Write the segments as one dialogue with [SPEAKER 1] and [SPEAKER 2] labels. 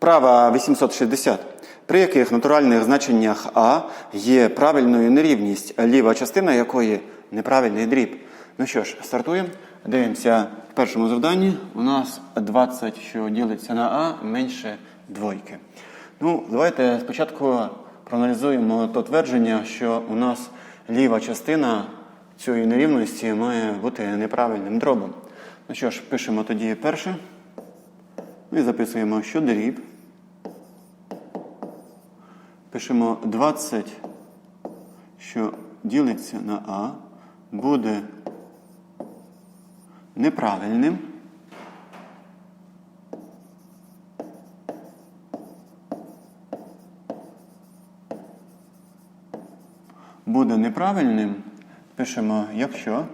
[SPEAKER 1] Вправа 860. При яких натуральних значеннях А є правильною нерівність, ліва частина якої неправильний дріб. Ну що ж, стартуємо. Дивимося в першому завданні. У нас 20, що ділиться на А, менше двойки. Ну, давайте спочатку проаналізуємо то твердження, що у нас ліва частина цієї нерівності має бути неправильним дробом. Ну що ж, пишемо тоді перше. Ну і записуємо, що дріб. Пишемо 20, що ділиться на А, буде неправильним. Буде неправильним. Пишемо, якщо.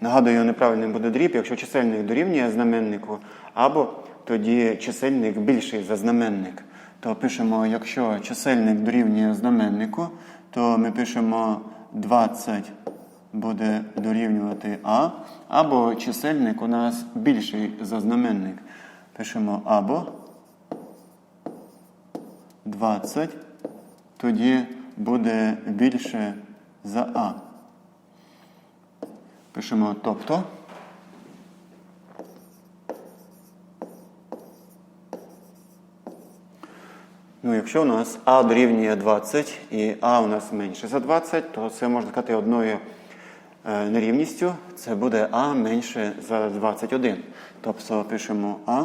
[SPEAKER 1] Нагадую, неправильним буде дріб, якщо чисельник дорівнює знаменнику, або тоді чисельник більший за знаменник. То пишемо, якщо чисельник дорівнює знаменнику, то ми пишемо 20 буде дорівнювати А, або чисельник у нас більший за знаменник. Пишемо або 20, тоді буде більше за А. Пишемо тобто. Якщо у нас А дорівнює 20 і А у нас менше за 20, то це можна сказати одною е, нерівністю. Це буде А менше за 21. Тобто пишемо А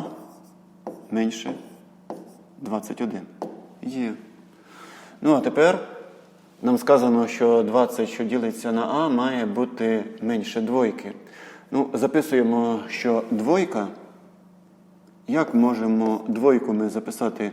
[SPEAKER 1] менше 21. Є. Ну, а тепер нам сказано, що 20, що ділиться на А, має бути менше двойки. Ну, записуємо, що двойка. Як можемо двойку ми записати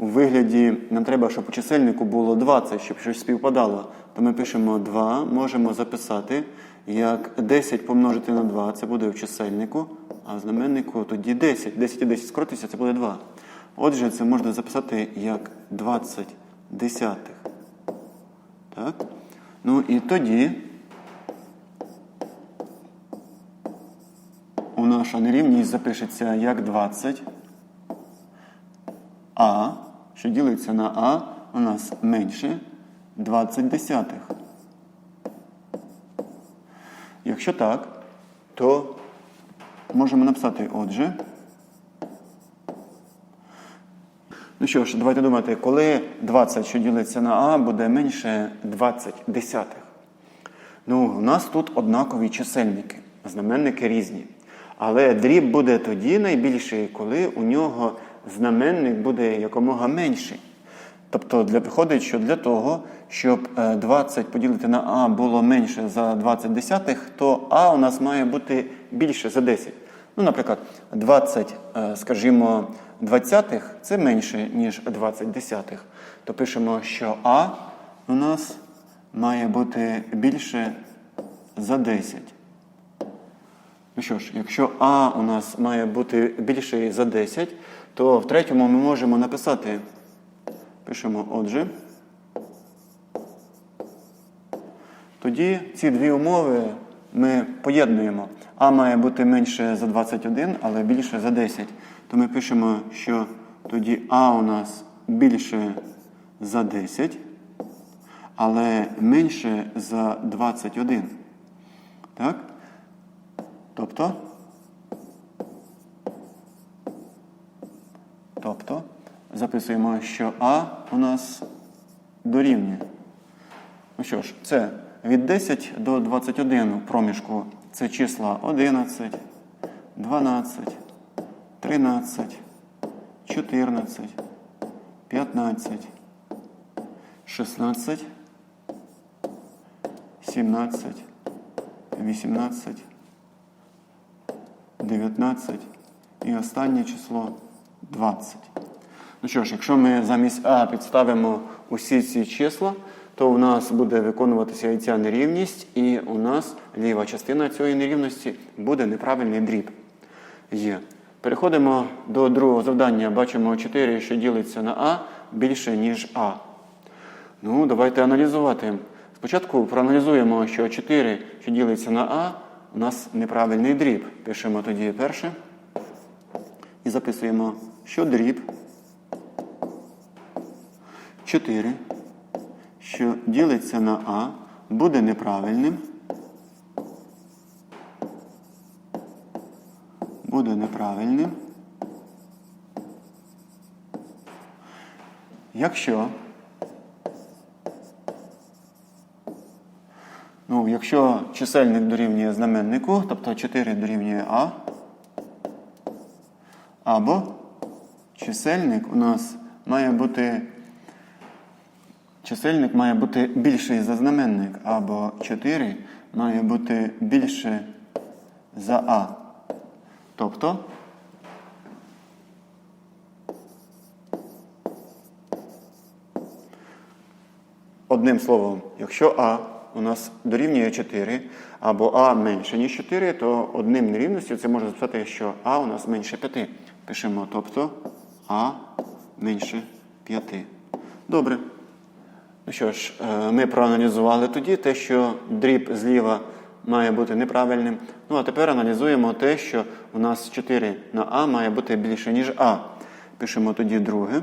[SPEAKER 1] у вигляді, нам треба, щоб у чисельнику було 20, щоб щось співпадало. То ми пишемо 2, можемо записати, як 10 помножити на 2, це буде в чисельнику, а в знаменнику тоді 10. 10 і 10 скоротиться, це буде 2. Отже, це можна записати як 20 десятих. Так? Ну і тоді у наша нерівність запишеться як 20. А, що ділиться на А, у нас менше 20 десятих. Якщо так, то можемо написати отже. Ну що ж, давайте думати, коли 20, що ділиться на А, буде менше 20 десятих. Ну, у нас тут однакові чисельники, знаменники різні. Але дріб буде тоді найбільший, коли у нього знаменник буде якомога менший. Тобто для, виходить, що для того, щоб е, 20 поділити на А було менше за 20 десятих, то А у нас має бути більше за 10. Ну, наприклад, 20, е, скажімо, двадцятих це менше, ніж 20 десятих. То пишемо, що А у нас має бути більше за 10. Ну що ж, якщо А у нас має бути більше за 10, то в третьому ми можемо написати, пишемо отже. Тоді ці дві умови ми поєднуємо. А має бути менше за 21, але більше за 10. То ми пишемо, що тоді А у нас більше за 10, але менше за 21. Так? Тобто, тобто записуємо, що А у нас дорівнює. Ну що ж, це від 10 до 21 в проміжку це числа 11, 12, 13, 14, 15, 16, 17, 18, 19 і останнє число 20. Ну що ж, якщо ми замість А підставимо усі ці числа, то у нас буде виконуватися і ця нерівність, і у нас ліва частина цієї нерівності буде неправильний дріб. Є. Переходимо до другого завдання. Бачимо 4, що ділиться на А більше, ніж А. Ну, давайте аналізувати. Спочатку проаналізуємо, що 4, що ділиться на А, у нас неправильний дріб. Пишемо тоді перше. І записуємо, що дріб 4, що ділиться на А, буде неправильним. Буде неправильним. Якщо Ну, якщо чисельник дорівнює знаменнику, тобто 4 дорівнює А, або чисельник у нас має бути чисельник має бути більший за знаменник, або 4 має бути більше за А. Тобто Одним словом, якщо А у нас дорівнює 4, або А менше, ніж 4, то одним нерівністю це можна записати, що А у нас менше 5. Пишемо, тобто А менше 5. Добре. Ну що ж, е, ми проаналізували тоді те, що дріб зліва має бути неправильним. Ну а тепер аналізуємо те, що у нас 4 на А має бути більше, ніж А. Пишемо тоді друге.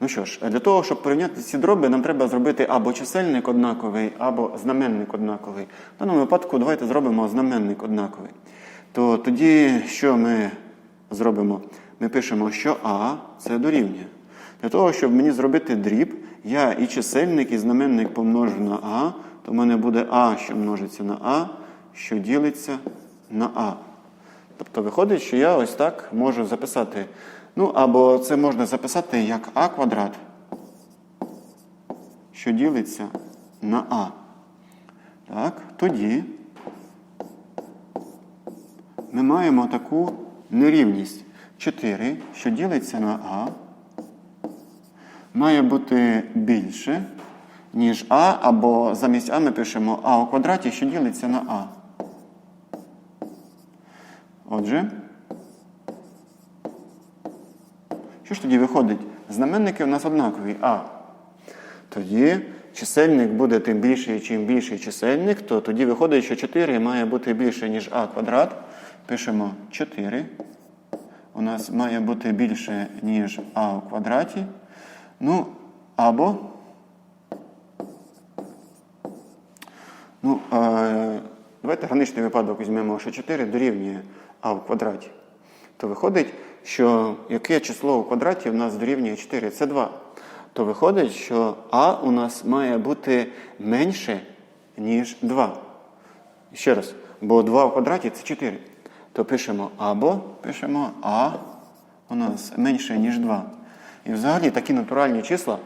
[SPEAKER 1] Ну що ж, для того, щоб порівняти ці дроби, нам треба зробити або чисельник однаковий, або знаменник однаковий. В даному випадку давайте зробимо знаменник однаковий. То тоді, що ми зробимо? Ми пишемо, що А це дорівнює. Для того, щоб мені зробити дріб, я і чисельник, і знаменник помножу на А, то в мене буде А, що множиться на А, що ділиться на А. Тобто виходить, що я ось так можу записати. Ну, або це можна записати як А квадрат, що ділиться на А. Так, тоді ми маємо таку нерівність. 4, що ділиться на А, має бути більше, ніж А, або замість А ми пишемо А у квадраті, що ділиться на А. Отже, що ж тоді виходить? Знаменники у нас однакові А. Тоді чисельник буде тим більший, чим більший чисельник, то тоді виходить, що 4 має бути більше, ніж А квадрат. Пишемо 4. У нас має бути більше, ніж А у квадраті. Ну, або. Ну, е, давайте граничний випадок візьмемо, що 4 дорівнює А в квадраті. То виходить, що яке число у квадраті у нас дорівнює 4? Це 2. То виходить, що А у нас має бути менше, ніж 2. Ще раз, бо 2 в квадраті це 4. То пишемо або пишемо А у нас менше, ніж 2. І взагалі такі натуральні числа,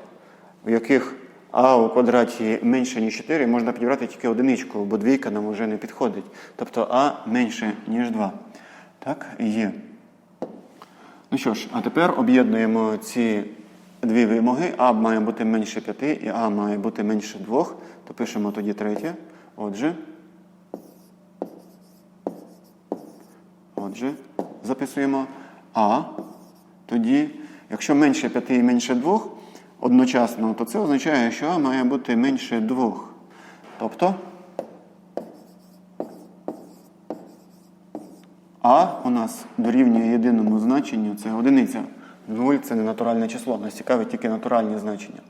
[SPEAKER 1] в яких а у квадраті менше, ніж 4, можна підібрати тільки одиничку, бо двійка нам вже не підходить. Тобто А менше, ніж 2. Так, є. Ну що ж, а тепер об'єднуємо ці дві вимоги. А має бути менше 5 і А має бути менше 2. То пишемо тоді третє. Отже. Отже, записуємо А. Тоді, якщо менше 5 і менше 2 одночасно, то це означає, що А має бути менше 2. Тобто А у нас дорівнює єдиному значенню, це одиниця. 0 це не натуральне число, нас цікавить тільки натуральні значення.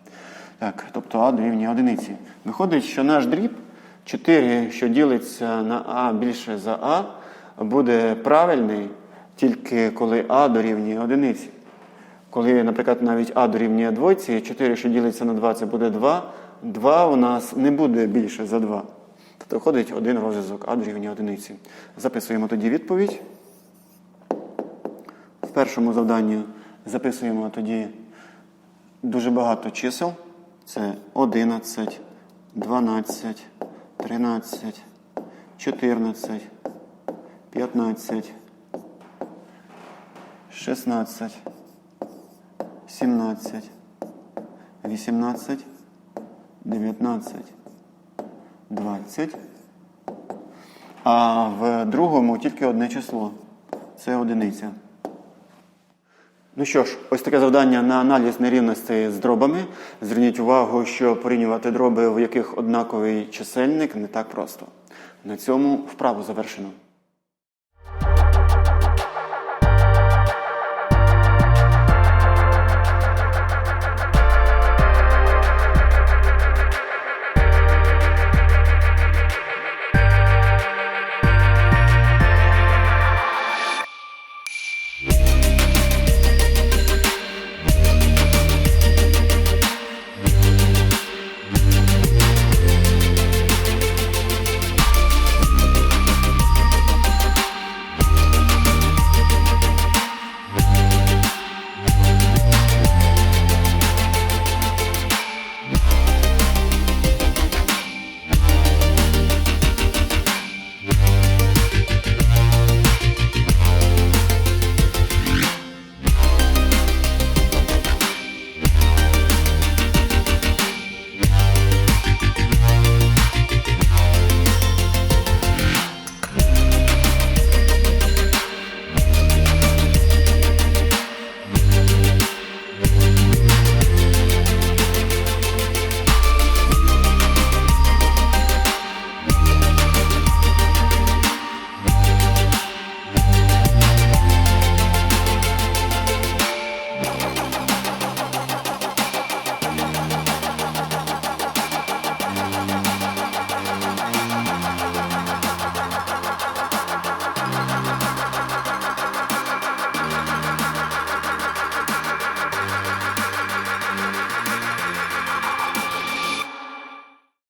[SPEAKER 1] Так, тобто А дорівнює одиниці. Виходить, що наш дріб 4, що ділиться на А більше за А, буде правильний тільки коли А дорівнює одиниці. Коли, наприклад, навіть А дорівнює двойці, 4, що ділиться на 2, це буде 2. 2 у нас не буде більше за 2. Тобто виходить один розв'язок А дорівнює одиниці. Записуємо тоді відповідь. В першому завданні записуємо тоді дуже багато чисел. Це 11, 12, 13, 14, 15, 16, 17, 18, 19, 20. А в другому тільки одне число. Це одиниця. Ну що ж, ось таке завдання на аналіз нерівностей з дробами. Зверніть увагу, що порівнювати дроби, в яких однаковий чисельник, не так просто. На цьому вправу завершено.